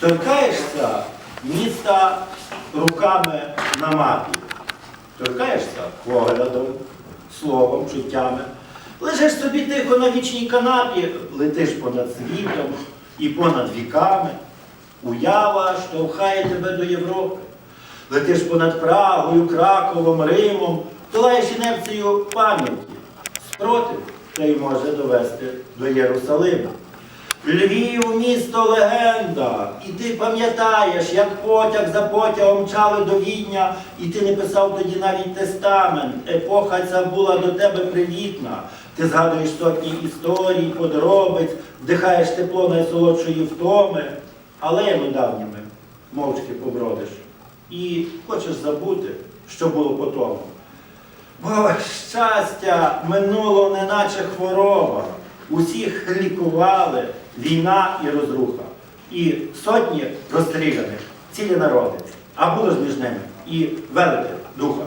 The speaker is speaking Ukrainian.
торкаєшся міста руками на мапі, торкаєшся поглядом, словом, чуттями. Лежиш собі тихо на вічній канапі, летиш понад світом і понад віками. Уява штовхає тебе до Європи. Летиш понад Прагою, Краковом, Римом, долаєш інерцію пам'яті. Спротив те й може довести до Єрусалима. Львів місто легенда, і ти пам'ятаєш, як потяг за потягом мчали до Відня, і ти не писав тоді навіть тестамент. Епоха ця була до тебе привітна. Ти згадуєш сотні історій, подробиць, вдихаєш тепло найсолодшої втоми, алеями давніми мовчки побродиш. І хочеш забути, що було по тому. Бо щастя минуло неначе хвороба. Усіх лікували війна і розруха. І сотні розстріляних, цілі народи, а було ж між ними і велике духа.